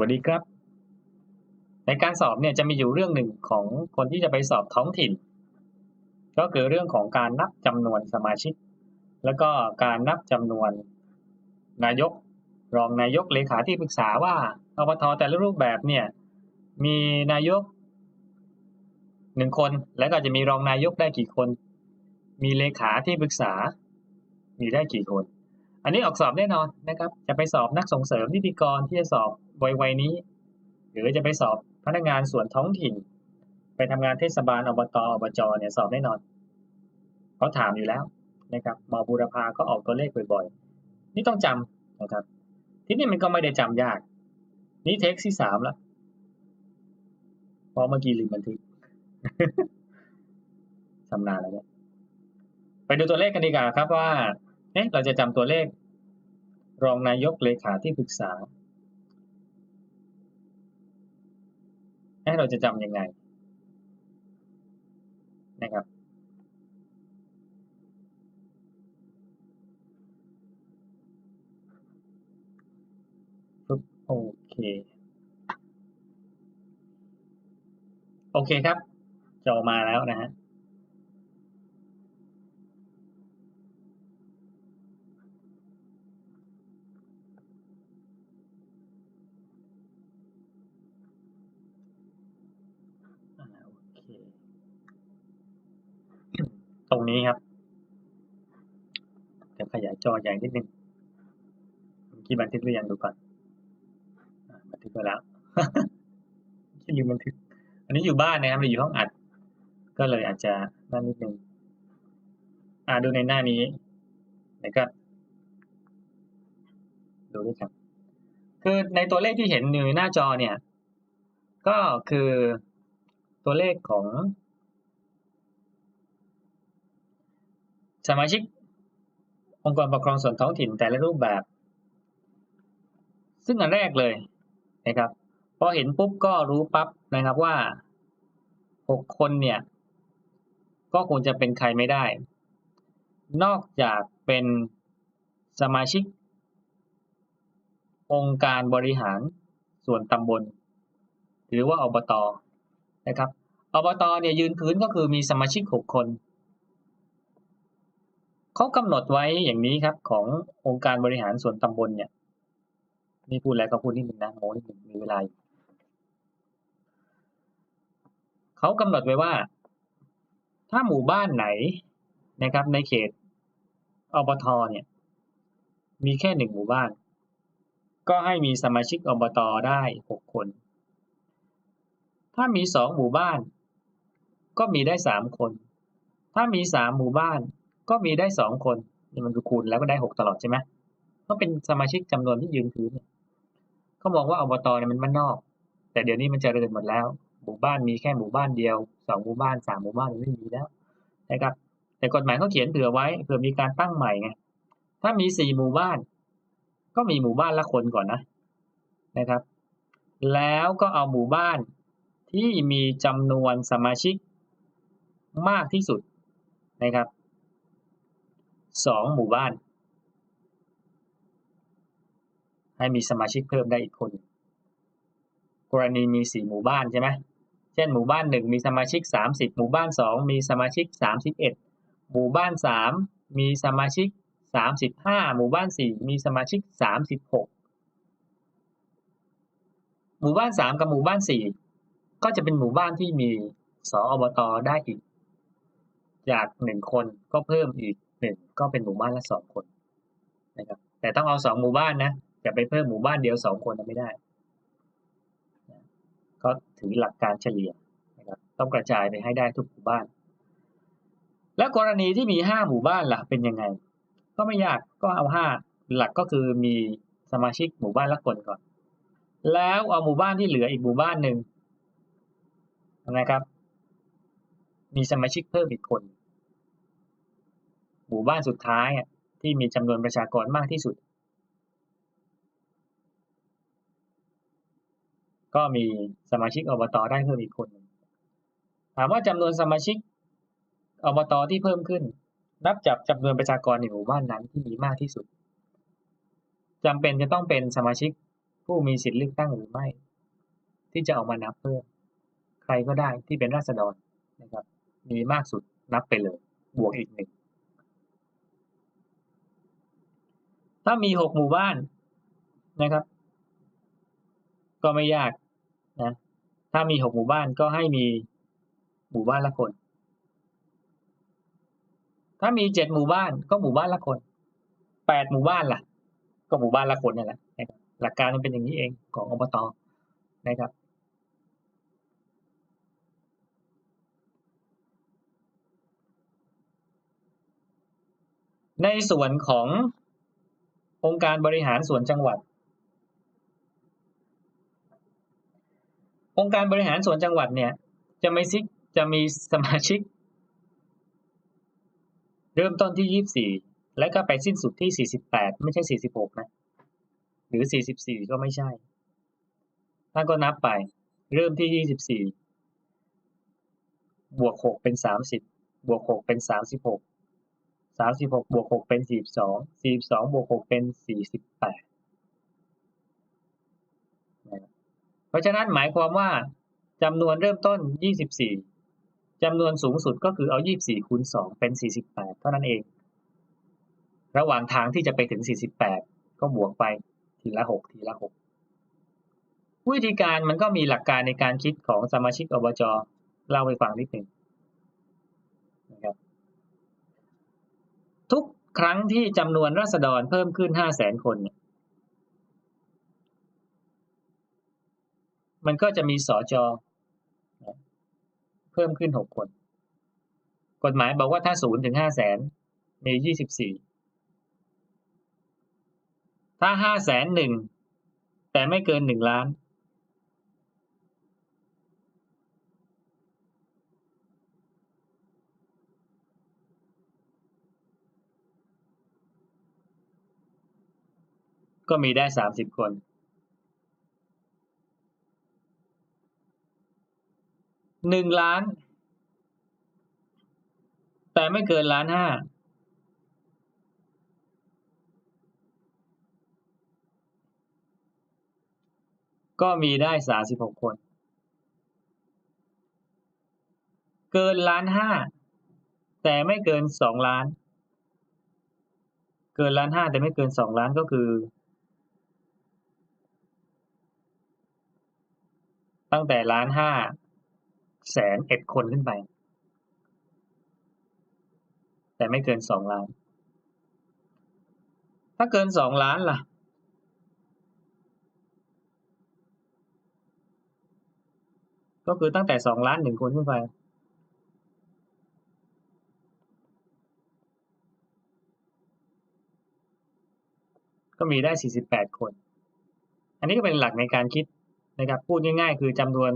วัสดีครับ ในการสอบเนี่ยจะมีอยู่เรื่องหนึ่งของคนที่จะไปสอบท้องถิ่น ก็คือเรื่องของการนับจำนวนสมาชิก แล้วก็การนับจำนวนนายก รองนายกเลขาที่ปรึกษาว่าอบทแต่ละรูปแบบเนี่ยมีนายกหนึ่งคนแล้วก็จะมีรองนายกได้กี่คน มีเลขาที่ปรึกษามีได้กี่คน อันนี้ออกสอบแน่นอนนะครับ จะไปสอบนักส่งเสริมนิติกรที่จะสอบวัยๆนี้ หรือจะไปสอบพนักงานส่วนท้องถิ่น ไปทำงานเทศบาลอบตอบจเนี่ยสอบแน่นอนเขาถามอยู่แล้วนะครับมบูรพาก็ออกตัวเลขบ่อยๆ นี่ต้องจำนะครับ ที่นี่มันก็ไม่ได้จำยาก นี่เทคที่สามแล้วพราะเมื่อกี้ลืมบันทึกชำนาญแล้วเนี่ยไปดูตัวเลขกันดีกว่าครับว่า เอ๊ะเราจะจำตัวเลข รองนายกเลขาที่ปรึกษาเอ๊ะเราจะจำยังไงนะครับโอเค โอเคครับ จะออกมาแล้วนะฮะ อ่าโอเค ตรงนี้ครับเดี๋ยว ขยายจอใหญ่นิดนึงเมื่อกี้บันทึกหรือยังดูก่อนบันทึกไปแล้วที่ลืมบันทึก อันนี้อยู่บ้านนะครับหรืออยู่ห้องอัด ก็เลยอาจจะนั่นนิดนึงอ่าดูในหน้านี้นะครับดูด้วยกันคือในตัวเลขที่เห็นอยู่ในหน้าจอเนี่ย ก็คือตัวเลขของสมาชิก องค์กรปกครองส่วนท้องถิ่นแต่ละรูปแบบ ซึ่งอันแรกเลยนะครับพอเห็นปุ๊บก็รู้ปั๊บนะครับว่าหกคนเนี่ย ก็คงจะเป็นใครไม่ได้ นอกจากเป็นสมาชิก องค์การบริหารส่วนตำบล หรือว่าอบตนะครับอบตเนี่ยยืนพื้นก็คือมีสมาชิกหกคน เขากำหนดไว้อย่างนี้ครับขององค์การบริหารส่วนตำบลเนี่ยนี่พูดแล้วก็พูดนิดนึงนะโมนิดนึงมีเวลาอยู่เขากำหนดไว้ว่า ถ้าหมู่บ้านไหนนะครับ ในเขตอบทเนี่ย มีแค่หนึ่งหมู่บ้าน ก็ให้มีสมาชิกอบตได้หกคน ถ้ามีสองหมู่บ้าน ก็มีได้สามคน ถ้ามีสามหมู่บ้าน ก็มีได้สองคนมันคูณแล้วก็ได้หกตลอดใช่ไหมก็เป็นสมาชิกจำนวนที่ยืนพื้นเขามองว่าอบตเนี่ยมันบ้านนอก แต่เดี๋ยวนี้มันเจริญหมดแล้ว หมู่บ้านมีแค่หมู่บ้านเดียวสองหมู่บ้านสามหมู่บ้านไม่มีแล้วนะครับ แต่กฎหมายเขาเขียนเผื่อไว้เผื่อมีการตั้งใหม่ไงถ้ามีสี่หมู่บ้าน ก็มีหมู่บ้านละคนก่อนนะนะครับ แล้วก็เอาหมู่บ้านที่มีจำนวนสมาชิกมากที่สุดนะครับ สองหมู่บ้าน ให้มีสมาชิกเพิ่มได้อีกคน กรณีมีสี่หมู่บ้านใช่ไหมเช่นหมู่บ้านหนึ่งมีสมาชิกสามสิบหมู่บ้านสองมีสมาชิกสามสิบเอ็ดหมู่บ้านสามมีสมาชิกสามสิบห้าหมู่บ้านสี่มีสมาชิกสามสิบหกหมู่บ้านสามกับหมู่บ้านสี่ก็จะเป็นหมู่บ้านที่มีสออบตได้อีก จากหนึ่งคนก็เพิ่มอีกหนึ่งก็เป็นหมู่บ้านละสองคนนะครับ แต่ต้องเอาสองหมู่บ้านนะจะไปเพิ่มหมู่บ้านเดียวสองคนไม่ได้ก็ถือหลักการเฉลี่ยนะครับ ต้องกระจายไปให้ได้ทุกหมู่บ้าน แล้วกรณีที่มีห้าหมู่บ้านล่ะเป็นยังไง ก็ไม่ยากก็เอาห้าหลักก็คือมีสมาชิกหมู่บ้านละคนก่อน แล้วเอาหมู่บ้านที่เหลืออีกหมู่บ้านหนึ่งนะครับ มีสมาชิกเพิ่มอีกคน หมู่บ้านสุดท้ายที่มีจำนวนประชากรมากที่สุด ก็มีสมาชิกอบตได้เพิ่มอีกคนถามว่าจำนวนสมาชิกอบตที่เพิ่มขึ้น นับจากจำนวนประชากรในหมู่บ้านนั้นที่มีมากที่สุดจำเป็นจะต้องเป็นสมาชิกผู้มีสิทธิเลือกตั้งหรือไม่ ที่จะออกมานับเพิ่มใครก็ได้ที่เป็นราษฎรนะครับ มีมากสุดนับไปเลย บวกอีกหนึ่ง ถ้ามีหกหมู่บ้านนะครับ ก็ไม่ยากนะถ้ามีหกหมู่บ้านก็ให้มีหมู่บ้านละคน ถ้ามีเจ็ดหมู่บ้านก็หมู่บ้านละคนแปดหมู่บ้านล่ะ ก็หมู่บ้านละคนนั่แหละหลักการมันเป็นอย่างนี้เองของอบตนะครับในส่วนของ องค์การบริหารส่วนจังหวัด องค์การบริหารส่วนจังหวัดเนี่ยจะไม่ซิกจะมีสมาชิก เริ่มต้นที่ยี่สิบสี่แล้วก็ไปสิ้นสุดที่สี่สิบแปดไม่ใช่สี่สิบหกนะ หรือสี่สิบสี่ก็ไม่ใช่ท่านก็นับไป เริ่มที่ยี่สิบสี่บวกหกเป็นสามสิบบวกหกเป็นสาม สามสิบหกบวกหกเป็นสี่สิบสองสี่สิบสองบวกหกเป็นสี่สิบแปดเพราะฉะนั้นหมายความว่าจำนวนเริ่มต้นยี่สิบสี่จำนวนสูงสุดก็คือเอายี่สี่คูณสองเป็นสี่สิบแปดเท่านั้นเอง ระหว่างทางที่จะไปถึงสี่สิบแปดก็บวกไปทีละหกทีละหกวิธีการมันก็มีหลักการในการคิดของสมาชิกอบจเล่าไปฟังนิดหนึ่งนะครับ ทุกครั้งที่จำนวนราษฎรเพิ่มขึ้นห้าแสนคน มันก็จะมีสอจอเพิ่มขึ้นหกคน กฎหมายบอกว่าถ้าศูนย์ถึงห้าแสนมียี่สิบสี่ถ้าห้าแสนหนึ่งแต่ไม่เกินหนึ่งล้าน ก็มีได้สามสิบคนหนึ่งล้าน แต่ไม่เกินล้านห้าก็มีได้สาสิบหกคน เกินล้านห้าแต่ไม่เกินสองล้าน เกินล้านห้าแต่ไม่เกินสองล้านก็คือ ตั้งแต่ล้านห้าแสนเอ็ดคนขึ้นไป แต่ไม่เกินสองล้าน ถ้าเกินสองล้านล่ะ ก็คือตั้งแต่สองล้านหนึ่งคนขึ้นไปก็มีได้สี่สิบแปดคน อันนี้ก็เป็นหลักในการคิด นะครับพูดง่ายๆ คือจำนวน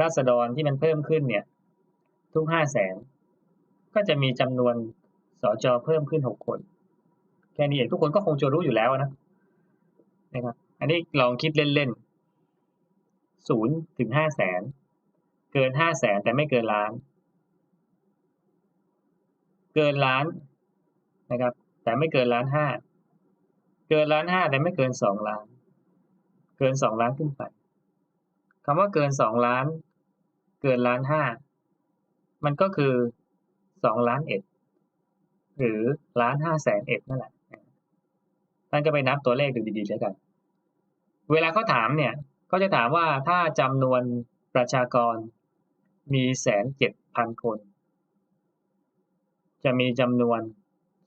ราษฎรที่มันเพิ่มขึ้นเนี่ยทุกห้าแสนก็จะมีจำนวนสอจอเพิ่มขึ้นหกคนแค่นี้เองทุกคนก็คงจะรู้อยู่แล้วนะนะครับ อันนี้ลองคิดเล่นๆศูนย์ถึงห้าแสนเกินห้าแสนแต่ไม่เกินล้าน เกินล้านนะครับ แต่ไม่เกินล้านห้าเกินล้านห้าแต่ไม่เกินสองล้าน เกินสองล้านขึ้นไป คำว่าเกินสองล้าน เกินล้านห้ามันก็คือสองล้านเอ็ดหรือล้านห้าแสนเอ็ดนั่นแหละท่านก็ไปนับตัวเลขดูดีๆแล้วกัน เวลาเขาถามเนี่ยเขาจะถามว่าถ้าจำนวนประชากรมีแสนเจ็ดพันคน จะมีจำนวน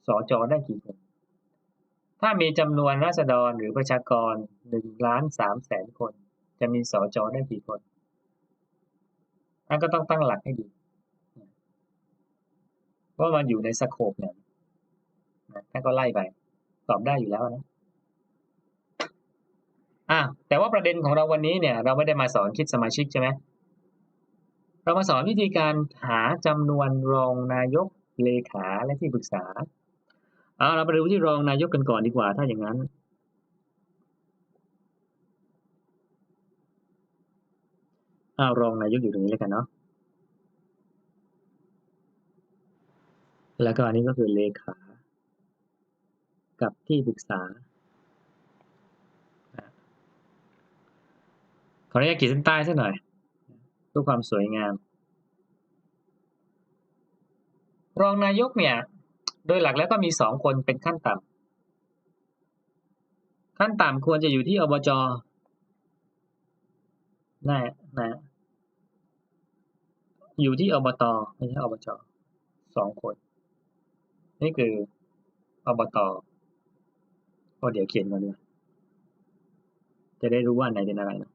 สอจอได้กี่คน ถ้ามีจำนวนราษฎรหรือประชากรหนึ่งล้านสามแสนคน จะมีสอจอได้กี่คนอันก็ต้องตั้งหลักให้ดีว่ามันอยู่ในสโคปเนี่ยท่านก็ไล่ไป ตอบได้อยู่แล้วนะอะแต่ว่าประเด็นของเราวันนี้เนี่ย เราไม่ได้มาสอนคิดสมาชิกใช่ไหมเรามาสอนวิธีการหาจำนวนรองนายกเลขาและที่ปรึกษาเอาเราไปดูที่รองนายกกันก่อนดีกว่า ถ้าอย่างนั้น อารองนายกอยู่ตรงนี้แล้วกันเนาะแล้วก็อันนี้ก็คือเลขา กับที่ปรึกษาขออนุญาตขีดเส้นใต้สักหน่อยเพื่อความสวยงาม รองนายกเนี่ย โดยหลักแล้วก็มีสองคนเป็นขั้นต่ำขั้นต่ำควรจะอยู่ที่อบจน่นะ อยู่ที่อบตไม่ใช่อบจสองคน นี่คืออบตก็เดี๋ยวเขียนก่อนดีกว่าจะได้รู้ว่าไหนเป็นอะไรนะ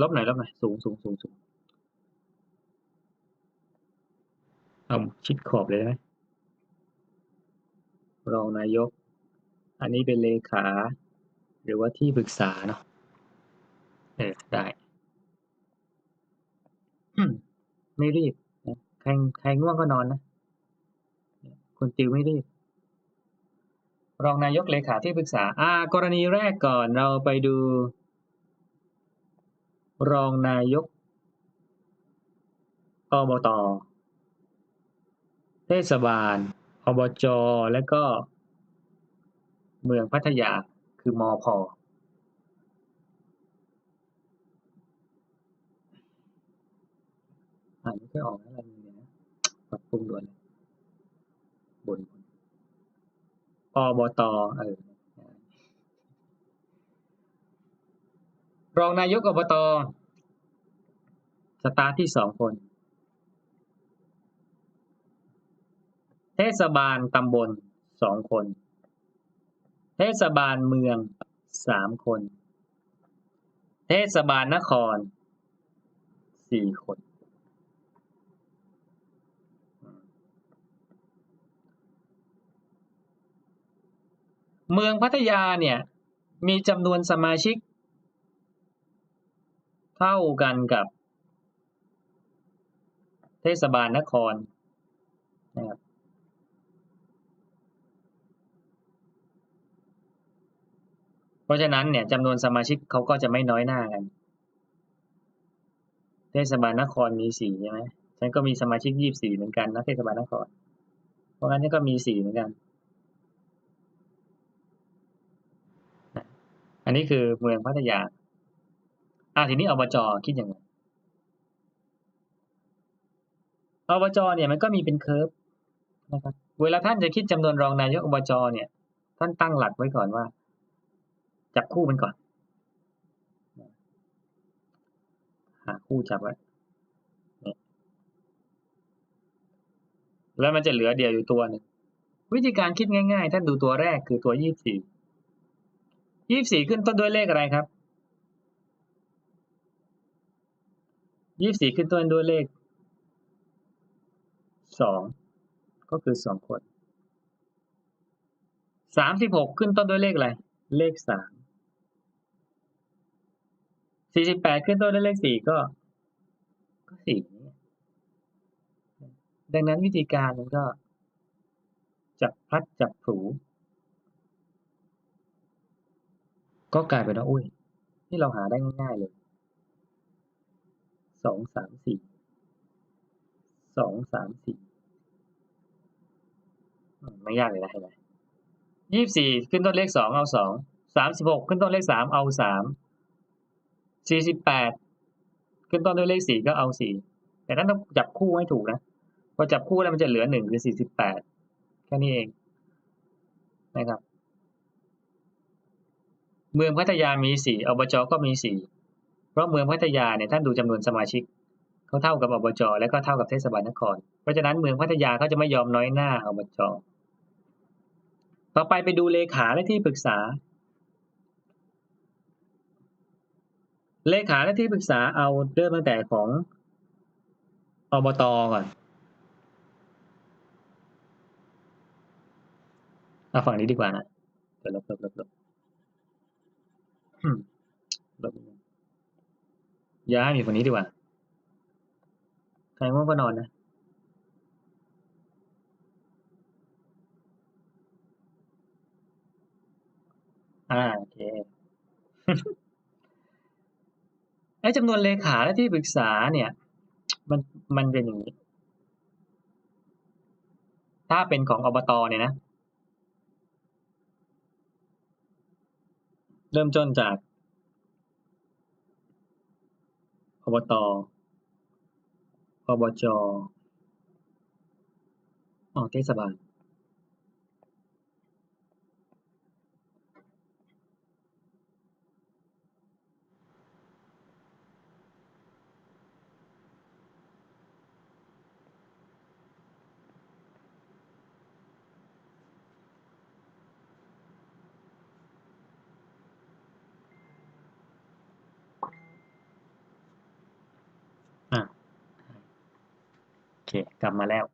ลบหน่อยลบหนสูงสูงสูงสูงเอาชิดขอบเลยได้ไหม รองนายก อันนี้เป็นเลขา หรือว่าที่ปรึกษาเนาะเออได้ไม่รีบนะใครใครง่วงก็นอนนะ คุณติวไม่รีบ รองนายกเลขาที่ปรึกษา อ่า กรณีแรกก่อนเราไปดู รองนายกอบตเทศบาล อบจ และก็ เมืองพัทยาคือมอพออ่านไม่ค่อยออกอะไรเลยนะปรับปรุงด่วนเลยบนอบตเออรองนายกอบต สตาร์ที่สองคน เท ศบาลตำบลสองคน เทศบาลเมืองสามคน เทศบาลนครสี่คน เมืองพัทยาเนี่ย มีจำนวนสมาชิก เท่ากันกับ เทศบาลนครนะครับเพ ราะฉะนั้นเนี่ยจำนวนสมาชิกเขาก็จะไม่น้อยหน้ากันเทศบาลนครมีสี่ใช่ไหมฉันก็มีสมาชิกยี่บสี่เหมือนกันนะเทศบาลนคร เพราะงั้นนี่ก็มีสี่เหมือนกัน อันนี้คือเมืองพัทยาอ่าทีนี้อบจคิดยังไงอบจเนี่ยมันก็มีเป็นเคิร์ฟนะครับ เวลาท่านจะคิดจำนวนรองนายกอบจเนี่ย ท่านตั้งหลักไว้ก่อนว่า จับคู่มันก่อน หาคู่จับไว้แล้วมันจะเหลือเดียวอยู่ตัวหนึ่งวิธีการคิดง่ายๆท่านดูตัวแรกคือตัวยี่สี่ยี่สิบสี่ขึ้นต้นด้วยเลขอะไรครับยี่สิบสี่ขึ้นต้นด้วยเลขสองก็คือสองคนสามสิบหกขึ้นต้นด้วยเลขอะไร เลขสาม สี่สิบแปดขึ้นต้นด้วยเลขสี่ก็ ก็สี่ดังนั้นวิธีการมันก็จับพัดจับผูก็กลายเป็นว่าอุ้ย ที่เราหาได้ง่ายๆเลยสองสามสี่สองสามสี่ไม่ยากเลยนะเห็นไหมยี่สี่ขึ้นต้นเลขสองเอาสองสามสิบหกขึ้นต้นเลขสามเอาสาม สี่สิบแปดขึ้นต้นด้วยเลขสี่ก็เอาสี่แต่ท่านต้องจับคู่ให้ถูกนะพอจับคู่แล้วมันจะเหลือหนึ่งคือสี่สิบแปดแค่นี้เองนะครับ เมืองพัทยามีสี่อบจก็มีสี่เพราะเมืองพัทยาเนี่ยท่านดูจำนวนสมาชิกเขาเท่ากับอบจและก็เท่ากับเทศบาลนคร เพราะฉะนั้นเมืองพัทยาเขาจะไม่ยอมน้อยหน้าอบจต่อไปไปดูเลขาและที่ปรึกษา เลขาและที่ปรึกษาเอาเริ่มตั้งแต่ของอบตก่อนเอาฝั่งนี้ดีกว่านะเดี๋ยวลบลบลบลบแบบย้ายมีคนนี้ดีกว่า ใครง่วงก็นอนนะอ่าโอเค ไอ้จำนวนเลขาและที่ปรึกษาเนี่ย มันมันเป็นอย่างนี้ ถ้าเป็นของอบตเนี่ยนะ เริ่มต้นจากอบตอบจอ๋อเทศบาล เคกลับมาแล้ว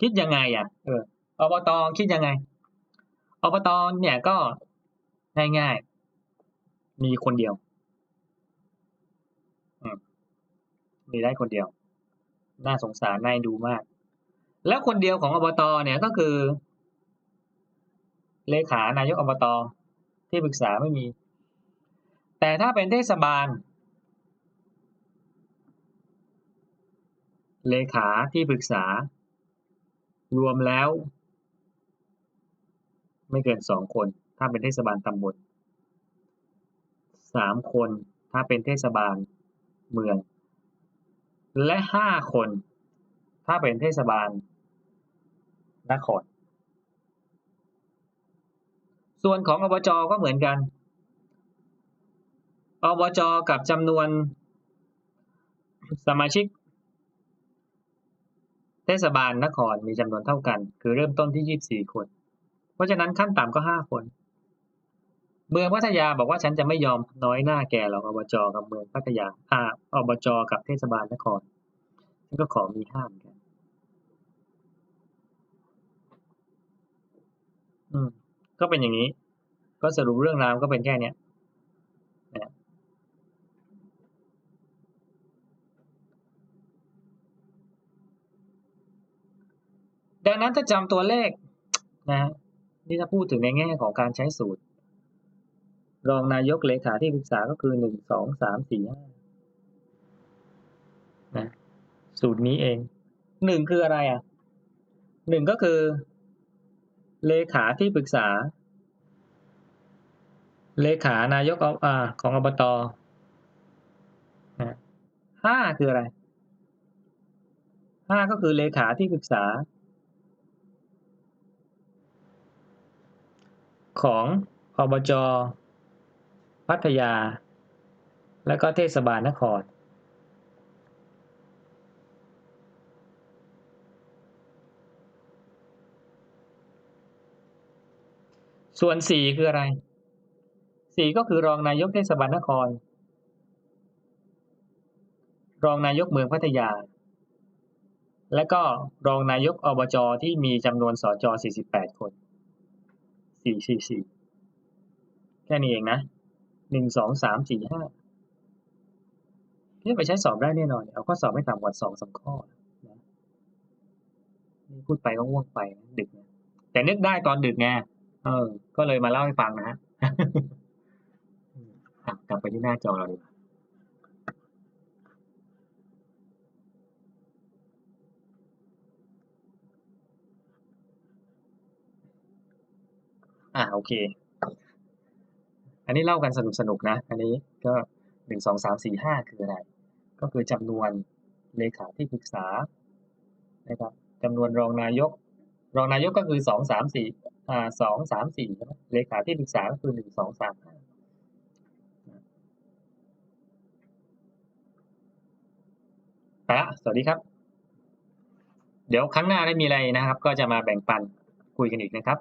คิดยังไงอะเอออบตคิดยังไงอบตเนี่ยก็ง่ายๆมีคนเดียวมมีได้คนเดียว น่าสงสารน่าดูมาก แล้วคนเดียวของอบตเนี่ยก็คือ เลขานายกอบตที่ปรึกษาไม่มี แต่ถ้าเป็นเทศบาล เลขาที่ปรึกษา รวมแล้ว ไม่เกินสองคน ถ้าเป็นเทศบาลตำบลสามคนถ้าเป็นเทศบาลเมือง และห้าคน ถ้าเป็นเทศบาลนคร ส่วนของอบจก็เหมือนกัน อบจกับจำนวนสมาชิก เทศบาลนครมีจำนวนเท่ากัน คือเริ่มต้นที่ 24 คน เพราะฉะนั้นขั้นต่ำก็ 5 คน เมืองพัทยาบอกว่าฉันจะไม่ยอมน้อยหน้าแกหรอกอบจกับเมืองพัทยาอ่าอบจกับเทศบาลนครฉันก็ขอมีห้าเหมือนกันอืมก็เป็นอย่างนี้ ก็สรุปเรื่องราวก็เป็นแค่เนี้ย ดังนั้นถ้าจำตัวเลขนะฮะนี่ถ้าพูดถึงในแง่ของการใช้สูตร รองนายกเลขาที่ปรึกษาก็คือหนึ่งสองสามสี่ห้านะสูตรนี้เองหนึ่งคืออะไรอะหนึ่งก็คือ เลขาที่ปรึกษา เลขานายกอบอ่าของอบตนะห้าคืออะไรห้าก็คือเลขาที่ปรึกษา ของอบจ พัทยา และก็เทศบาลนคร ส่วนสี่คืออะไรสี่ก็คือรองนายกเทศบาลนคร รองนายกเมืองพัทยา และก็รองนายกอบจ ที่มีจำนวนสจ48 คน สี่สี่สี่แค่นี้เองนะหนึ่งสองสามสี่ห้าที่ไปใช้สอบได้แน่นอน เอาข้อสอบไม่ต่ำกว่าสองสามข้อนะนี่พูดไปก็ง่วงไปนะดึกนะแต่นึกได้ตอนดึกไงเออ ก็เลยมาเล่าให้ฟังนะฮะอะกลับไปที่หน้าจอเราดีกว่า อ่าโอเค อันนี้เล่ากันสนุกสนุกนะ อันนี้ก็หนึ่งสองสามสี่ห้าคืออะไร ก็คือจำนวนเลขาที่ปรึกษานะครับจำนวนรองนายก รองนายกก็คือสองสามสี่อ่าสองสามสี่เลขาที่ปรึกษาก็คือหนึ่งสองสามห้าไปละสวัสดีครับ เดี๋ยวครั้งหน้าได้มีอะไรนะครับ ก็จะมาแบ่งปันคุยกันอีกนะครับ